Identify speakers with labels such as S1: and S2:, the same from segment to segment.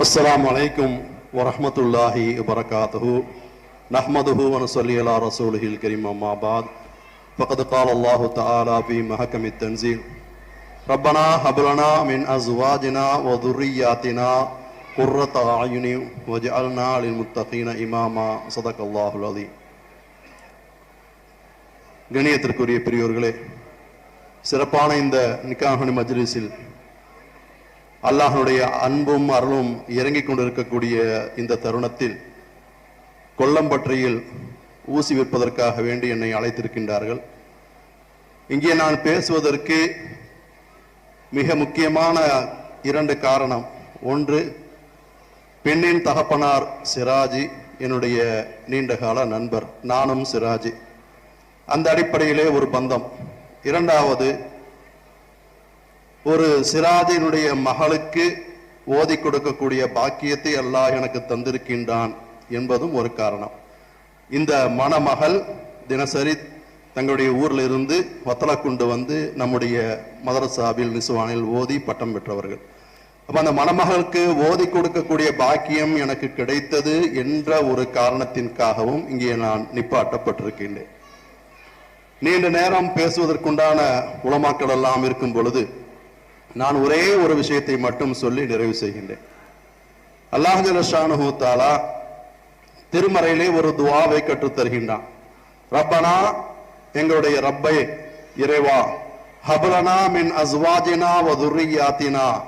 S1: السلام عليكم ورحمة الله وبركاته نحمده ونصلي على رسوله الكريم أما بعد فقد قال الله تعالى في محكم التنزيل ربنا هب لنا من أزواجنا وذرياتنا قرة أعين واجعلنا للمتقين إماما صدق الله العظيم கணியத்திற்குரிய பெரியோர்களே சிறப்பான இந்த நிக்காஹனி மஜ்லிஸில் அல்லாஹனுடைய அன்பும் அருளும் இறங்கிக் கொண்டிருக்கக்கூடிய இந்த தருணத்தில் கொல்லம்பற்றியில் ஊசி விற்பதற்காக வேண்டி என்னை அழைத்திருக்கின்றார்கள். இங்கே நான் பேசுவதற்கு மிக முக்கியமான இரண்டு காரணம். ஒன்று பெண்ணின் தகப்பனார் சிராஜி என்னுடைய நீண்டகால நண்பர். நானும் சிராஜி. அந்த அடிப்படையிலே ஒரு பந்தம். இரண்டாவது ஒரு சிராஜினுடைய மகளுக்கு ஓதி கொடுக்கக்கூடிய பாக்கியத்தை அல்லாஹ் எனக்கு தந்திருக்கின்றான் என்பதும் ஒரு காரணம். இந்த மணமகள் தினசரி தங்களுடைய ஊரில் இருந்து வத்தலை கொண்டு வந்து நம்முடைய மதரசாவில் நிசுவானில் ஓதி பட்டம் பெற்றவர்கள். அப்போ அந்த மணமகளுக்கு ஓதி கொடுக்கக்கூடிய பாக்கியம் எனக்கு கிடைத்தது என்ற ஒரு காரணத்திற்காகவும் இங்கே நான் நிப்பாட்டப்பட்டிருக்கின்றேன். நீண்ட நேரம் பேசுவதற்குண்டான உளமாக்கள் எல்லாம் இருக்கும் பொழுது நான் ஒரே ஒரு விஷயத்தை மட்டும் சொல்லி நிறைவு செய்கின்றேன். அல்லாஹ் ஜலஷானு தாலா திருமறையிலே ஒரு துவாவை கற்றுத் தருகின்றான். ரப்பனா எங்களுடைய ரப்பை இறைவா ஹபலனா மின் அஸ்வாஜினா வதுரியாத்தினா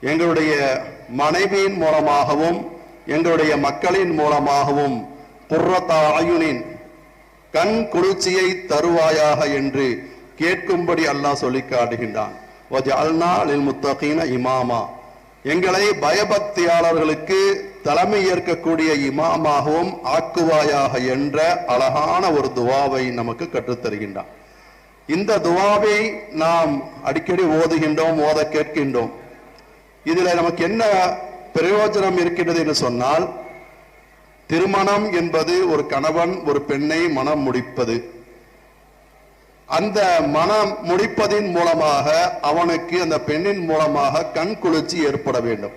S1: எங்களுடைய மனைவியின் மூலமாகவும் எங்களுடைய மக்களின் மூலமாகவும் குர்ரத்தா கண் குளிர்ச்சியை தருவாயாக என்று கேட்கும்படி அல்லாஹ் சொல்லி காட்டுகின்றான். வஜஅல்னா லில் முத்தகீன இமாமா. எங்களை பயபக்தியாளர்களுக்கு தலைமை ஏற்கக்கூடிய இமாமாகவும் ஆக்குவாயாக என்ற அழகான ஒரு துவாவை நமக்கு கற்றுத் தருகின்றான் இந்த துவாவை நாம் அடிக்கடி ஓதுகின்றோம் ஓத கேட்கின்றோம். இதில் நமக்கு என்ன பிரயோஜனம் இருக்கின்றது என்று சொன்னால் திருமணம் என்பது ஒரு கணவன் ஒரு பெண்ணை மனம் முடிப்பது. அந்த மனம் முடிப்பதின் மூலமாக அவனுக்கு அந்த பெண்ணின் மூலமாக கண் குளிர்ச்சி ஏற்பட வேண்டும்.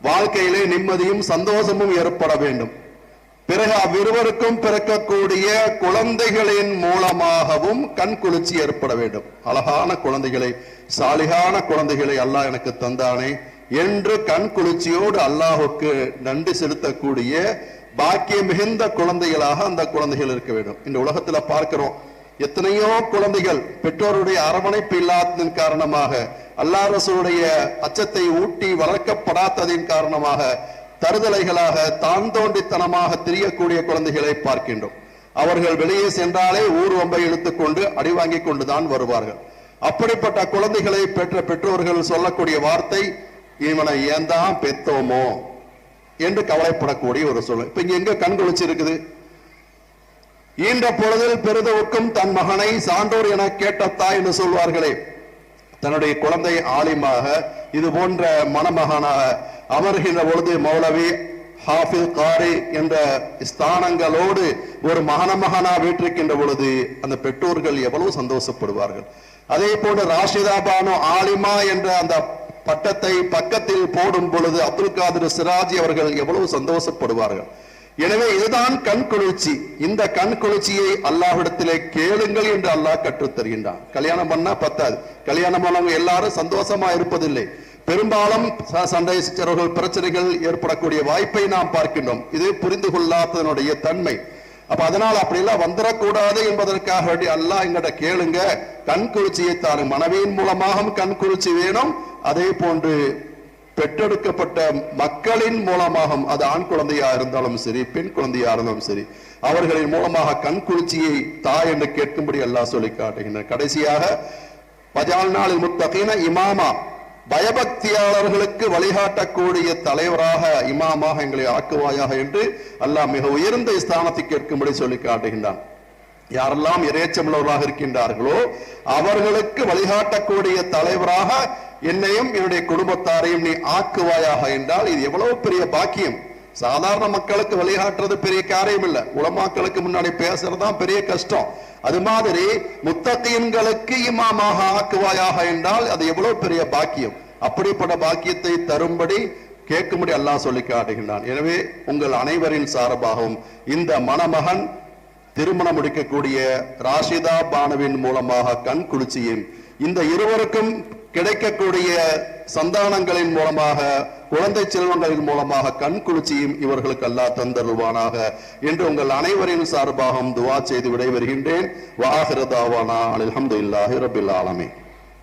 S1: வாழ்க்கையிலே நிம்மதியும் சந்தோஷமும் ஏற்பட வேண்டும். பிறகு அவ்விருவருக்கும் பிறக்கக்கூடிய குழந்தைகளின் மூலமாகவும் கண் குளிர்ச்சி ஏற்பட வேண்டும். அழகான குழந்தைகளை சாலிகான குழந்தைகளை அல்லாஹ் எனக்கு தந்தானே என்று கண் குளிர்ச்சியோடு அல்லாஹுக்கு நன்றி செலுத்தக்கூடிய பாக்கிய மிகுந்த குழந்தைகளாக அந்த குழந்தைகள் இருக்க வேண்டும். இந்த உலகத்துல பார்க்கிறோம் எத்தனையோ குழந்தைகள் பெற்றோருடைய அரவணைப்பு இல்லாததன் காரணமாக அல்லாஹ் அச்சத்தை ஊட்டி வளர்க்கப்படாததின் காரணமாக தருதலைகளாக தான் தோண்டித்தனமாக திரியக்கூடிய குழந்தைகளை பார்க்கின்றோம். அவர்கள் வெளியே சென்றாலே ஊர் வம்பை இழுத்துக்கொண்டு அடிவாங்கி கொண்டுதான் வருவார்கள். அப்படிப்பட்ட குழந்தைகளை பெற்ற பெற்றோர்கள் சொல்லக்கூடிய வார்த்தை இவனை ஏன் தான் பெத்தோமோ? என்று கவலைப்படக்கூடிய ஒரு சூழல். இப்ப இங்க எங்க கண் குளிச்சு இருக்குது ஈன்ற பொழுதில் பெரிதவுக்கும் தன் மகனை சான்றோர் என கேட்ட தாய் என்று சொல்வார்களே. தன்னுடைய குழந்தை ஆலிமாக இது போன்ற மணமகனாக அமர்கின்ற பொழுது மௌலவி ஹாஃபில் காரி என்ற ஸ்தானங்களோடு ஒரு மகனமகனா வீற்றிருக்கின்ற பொழுது அந்த பெற்றோர்கள் எவ்வளவு சந்தோஷப்படுவார்கள். அதே போன்று ராஷிதா பானு ஆலிமா என்ற அந்த பட்டத்தை பக்கத்தில் போடும் பொழுது அப்துல் காதிர் சிராஜி அவர்கள் எவ்வளவு சந்தோஷப்படுவார்கள். எனவே இதுதான் கண் குளிர்ச்சி. இந்த கண் குளிர்ச்சியை அல்லாஹிடத்திலே கேளுங்கள் என்று அல்லாஹ் கற்றுத் தருகின்றான் கல்யாணம் பண்ணா பத்தாது. கல்யாணம் பண்ணவங்க எல்லாரும் சந்தோஷமா இருப்பதில்லை. பெரும்பாலும் ச- சண்டை சச்சரவுகள் பிரச்சனைகள் ஏற்படக்கூடிய வாய்ப்பை நாம் பார்க்கின்றோம். இது புரிந்து கொள்ளாததனுடைய தன்மை. அப்ப அதனால் அப்படியெல்லாம் வந்துடக்கூடாது என்பதற்காக வேண்டி அல்லாஹ் எங்கிட்ட கேளுங்க. கண் குளிர்ச்சியை தாரும் மனைவியின் மூலமாகவும் கண் குளிர்ச்சி வேணும். அதே போன்று பெற்றெடுக்கப்பட்ட மக்களின் மூலமாக அது ஆண் குழந்தையா இருந்தாலும் சரி பெண் குழந்தையா இருந்தாலும் சரி அவர்களின் மூலமாக கண் குளிர்ச்சியை தாய் என்று கேட்கும்படி எல்லாம் சொல்லி காட்டுகின்றனர் கடைசியாக பஜால் நாளில் முத்தகீன இமாமா பயபக்தியாளர்களுக்கு வழிகாட்டக்கூடிய தலைவராக இமாமாக எங்களை ஆக்குவாயாக என்று அல்லாஹ் மிக உயர்ந்த ஸ்தானத்தை கேட்கும்படி சொல்லி காட்டுகின்றான். யாரெல்லாம் இறைச்சமுள்ளவர்களாக இருக்கின்றார்களோ அவர்களுக்கு வழிகாட்டக்கூடிய தலைவராக என்னையும் என்னுடைய குடும்பத்தாரையும் நீ ஆக்குவாயாக என்றால் இது எவ்வளவு பெரிய பாக்கியம். சாதாரண மக்களுக்கு வழிகாட்டுறது பெரிய காரியம் இல்ல. உலமாக்களுக்கு முன்னாடி பேசுறதுதான் பெரிய கஷ்டம். அது மாதிரி முத்தகீன்களுக்கு இமாமாக ஆக்குவாயாக என்றால் அது எவ்வளவு பெரிய பாக்கியம். அப்படிப்பட்ட பாக்கியத்தை தரும்படி கேட்கும்படி அல்லாஹ் சொல்லி காட்டுகின்றான். எனவே உங்கள் அனைவரின் சார்பாகவும் இந்த மணமகன் திருமணம் முடிக்கக்கூடிய ராஷிதா பானுவின் மூலமாக கண் குளிர்ச்சியும் இந்த இருவருக்கும் கிடைக்கக்கூடிய சந்தானங்களின் மூலமாக குழந்தை செல்வங்களின் மூலமாக கண் குளிர்ச்சியும் இவர்களுக்கு அல்லா தந்தருவானாக என்று உங்கள் அனைவரின் சார்பாகவும் துவா செய்து விடைபெறுகின்றேன். வாஹிரதாவானா அல்ஹம்துலில்லாஹி ரபில் ஆலமே